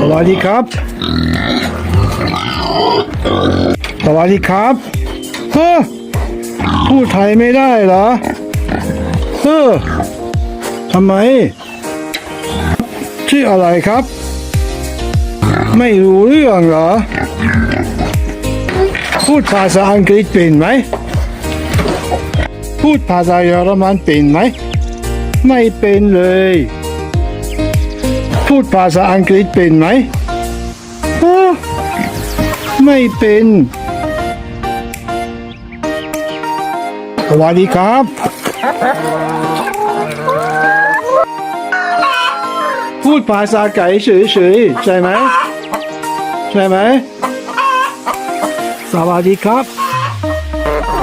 สวัสดีครับ สวัสดีครับเฮ้อพูดไทยไม่ได้เหรอเฮ้อทำไม ชื่ออะไรครับ ไม่รู้เรื่องเหรอ พูดภาษาอังกฤษเป็นไหม พูดภาษาเยอรมันเป็นไหม ไม่เป็นเลย พูดภาษาอังกฤษเป็นไหม ไม่เป็น สวัสดีครับ พูดภาษาไก่เฉยๆใช่ไหม ใช่ไหม สวัสดีครับ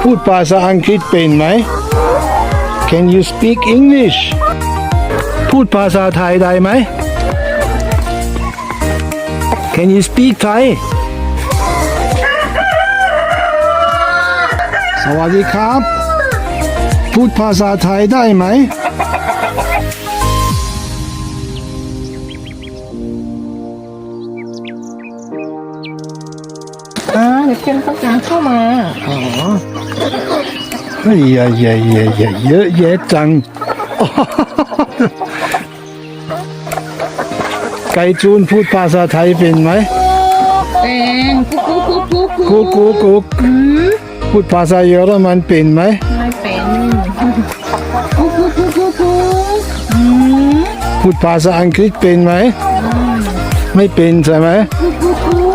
พูดภาษาอังกฤษเป็นไหม Can you speak English พูดภาษาไทยได้ไหม Can you speak Thai สวัสดีครับ พูดภาษาไทยได้ไหม อ่าเดี๋ยวเคนต้องการเข้ามา อ๋อเฮ้ยอย่าอย่าอย่าอย่าเยอะแยะจัง ไก่จูนพูดภาษาไทยเป็นไหมเป็นกุ๊กกุ๊กกุ๊กกุ๊กกุ๊กกุ๊กกุ๊กพูดภาษาเยอรมันเป็นไหมไม่เป็นกุ๊กกุ๊กกุ๊กกุ๊กกุ๊กอืมพูดภาษาอังกฤษเป็นไหมไม่เป็นใช่ไหมกุ๊ก